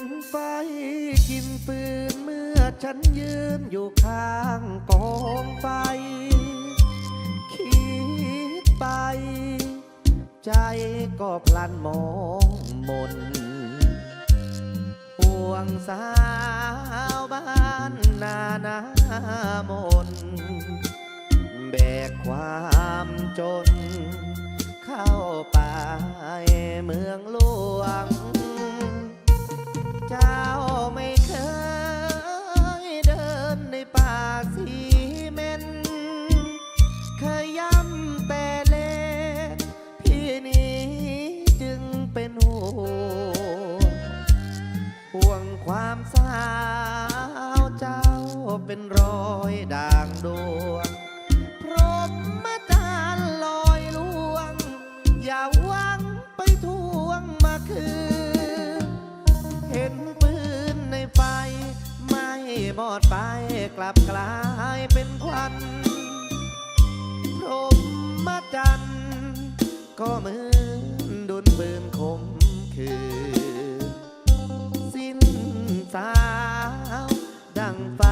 นไฟกินปืนเมื่อฉันยืนอยู่ข้างกองไฟ คิดไป ใจก็พลันมองมนห่วงสาวบ้านนานามนแบกความจน เข้าป่าเมืองหลวง เจ้าไม่เคยเดินในป่าสีเมนเคยย้ำแต่เล่นพี่นี้จึงเป็นห่วงห่วงความสาวเจ้าเป็นรอยด่างดวงพรหมจารย์ลอยลวง อย่าหวังไปทวงมาคืน ห็นปืนในไฟไม่บอดไปกลับกลายเป็นควันพรมมจันก็เหมือนดุนปืนคมคืนสิ้นสาว ดังไฟ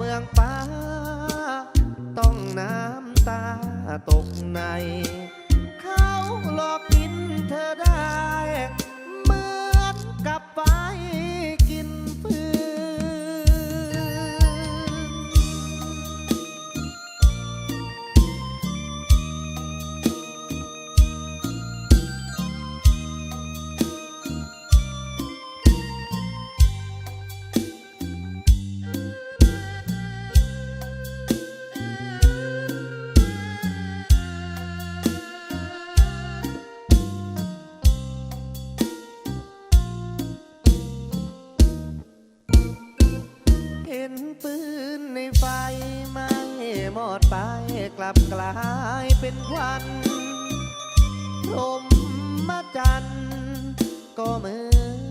เมืองป้า ต้องน้ำตาตกใน เขาหลอกกิน นปืนในไฟไหม้หมดไปกลับกลายเป็นควันพรมมจันก็เหมือน